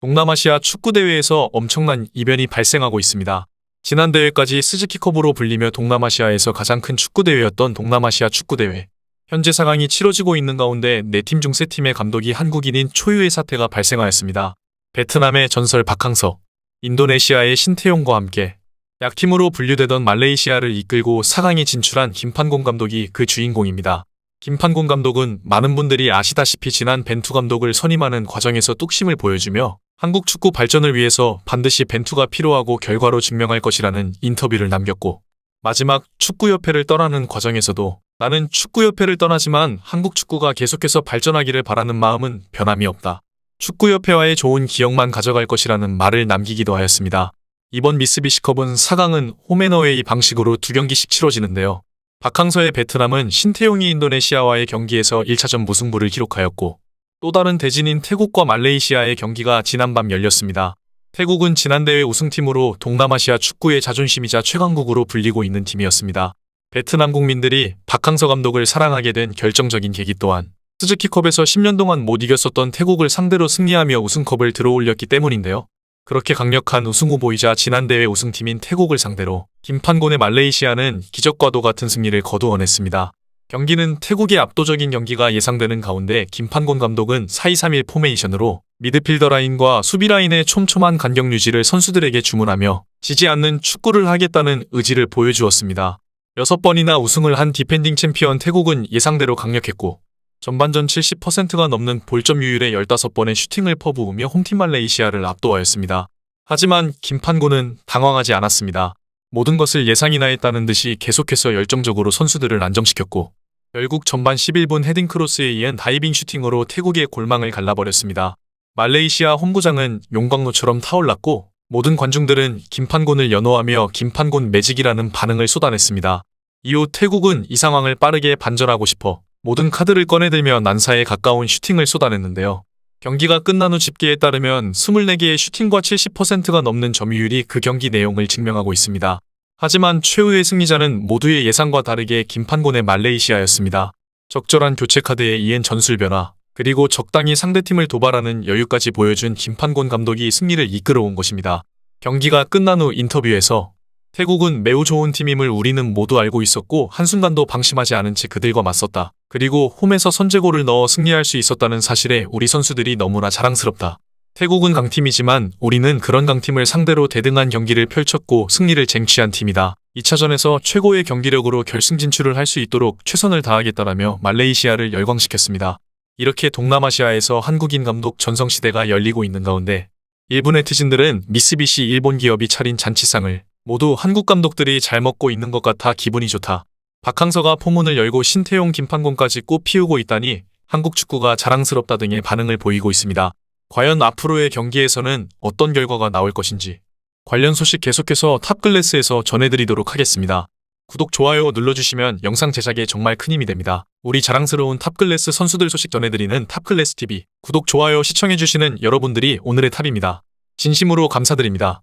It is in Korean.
동남아시아 축구대회에서 엄청난 이변이 발생하고 있습니다. 지난 대회까지 스즈키컵으로 불리며 동남아시아에서 가장 큰 축구대회였던 동남아시아 축구대회. 현재 상황이 치러지고 있는 가운데 네팀중세 팀의 감독이 한국인인 초유의 사태가 발생하였습니다. 베트남의 전설 박항서, 인도네시아의 신태용과 함께 약팀으로 분류되던 말레이시아를 이끌고 4강에 진출한 김판공 감독이 그 주인공입니다. 김판공 감독은 많은 분들이 아시다시피 지난 벤투 감독을 선임하는 과정에서 뚝심을 보여주며 한국 축구 발전을 위해서 반드시 벤투가 필요하고 결과로 증명할 것이라는 인터뷰를 남겼고 마지막 축구협회를 떠나는 과정에서도 나는 축구협회를 떠나지만 한국 축구가 계속해서 발전하기를 바라는 마음은 변함이 없다. 축구협회와의 좋은 기억만 가져갈 것이라는 말을 남기기도 하였습니다. 이번 미스비시컵은 4강은 홈앤어웨이 방식으로 두 경기씩 치러지는데요. 박항서의 베트남은 신태용이 인도네시아와의 경기에서 1차전 무승부를 기록하였고 또 다른 대진인 태국과 말레이시아의 경기가 지난밤 열렸습니다. 태국은 지난 대회 우승팀으로 동남아시아 축구의 자존심이자 최강국으로 불리고 있는 팀이었습니다. 베트남 국민들이 박항서 감독을 사랑하게 된 결정적인 계기 또한 스즈키컵에서 10년 동안 못 이겼었던 태국을 상대로 승리하며 우승컵을 들어올렸기 때문인데요. 그렇게 강력한 우승 후보이자 지난 대회 우승팀인 태국을 상대로 김판곤의 말레이시아는 기적과도 같은 승리를 거두어냈습니다. 경기는 태국의 압도적인 경기가 예상되는 가운데 김판곤 감독은 4-2-3-1 포메이션으로 미드필더 라인과 수비 라인의 촘촘한 간격 유지를 선수들에게 주문하며 지지 않는 축구를 하겠다는 의지를 보여주었습니다. 6번이나 우승을 한 디펜딩 챔피언 태국은 예상대로 강력했고 전반전 70%가 넘는 볼점 유율의 15번의 슈팅을 퍼부으며 홈팀 말레이시아를 압도하였습니다. 하지만 김판곤은 당황하지 않았습니다. 모든 것을 예상이나 했다는 듯이 계속해서 열정적으로 선수들을 안정시켰고 결국 전반 11분 헤딩 크로스에 의한 다이빙 슈팅으로 태국의 골망을 갈라버렸습니다. 말레이시아 홈구장은 용광로처럼 타올랐고 모든 관중들은 김판곤을 연호하며 김판곤 매직이라는 반응을 쏟아냈습니다. 이후 태국은 이 상황을 빠르게 반전하고 싶어 모든 카드를 꺼내들며 난사에 가까운 슈팅을 쏟아냈는데요. 경기가 끝난 후 집계에 따르면 24개의 슈팅과 70%가 넘는 점유율이 그 경기 내용을 증명하고 있습니다. 하지만 최후의 승리자는 모두의 예상과 다르게 김판곤의 말레이시아였습니다. 적절한 교체 카드에 이은 전술 변화, 그리고 적당히 상대팀을 도발하는 여유까지 보여준 김판곤 감독이 승리를 이끌어온 것입니다. 경기가 끝난 후 인터뷰에서 태국은 매우 좋은 팀임을 우리는 모두 알고 있었고 한순간도 방심하지 않은 채 그들과 맞섰다. 그리고 홈에서 선제골을 넣어 승리할 수 있었다는 사실에 우리 선수들이 너무나 자랑스럽다. 태국은 강팀이지만 우리는 그런 강팀을 상대로 대등한 경기를 펼쳤고 승리를 쟁취한 팀이다. 2차전에서 최고의 경기력으로 결승 진출을 할 수 있도록 최선을 다하겠다라며 말레이시아를 열광시켰습니다. 이렇게 동남아시아에서 한국인 감독 전성시대가 열리고 있는 가운데 일본 네티즌들은 미쓰비시 일본 기업이 차린 잔치상을 모두 한국 감독들이 잘 먹고 있는 것 같아 기분이 좋다. 박항서가 포문을 열고 신태용 김판곤까지 꽃 피우고 있다니 한국 축구가 자랑스럽다 등의 반응을 보이고 있습니다. 과연 앞으로의 경기에서는 어떤 결과가 나올 것인지 관련 소식 계속해서 탑클래스에서 전해드리도록 하겠습니다. 구독, 좋아요 눌러주시면 영상 제작에 정말 큰 힘이 됩니다. 우리 자랑스러운 탑클래스 선수들 소식 전해드리는 탑클래스 TV 구독, 좋아요 시청해주시는 여러분들이 오늘의 탑입니다. 진심으로 감사드립니다.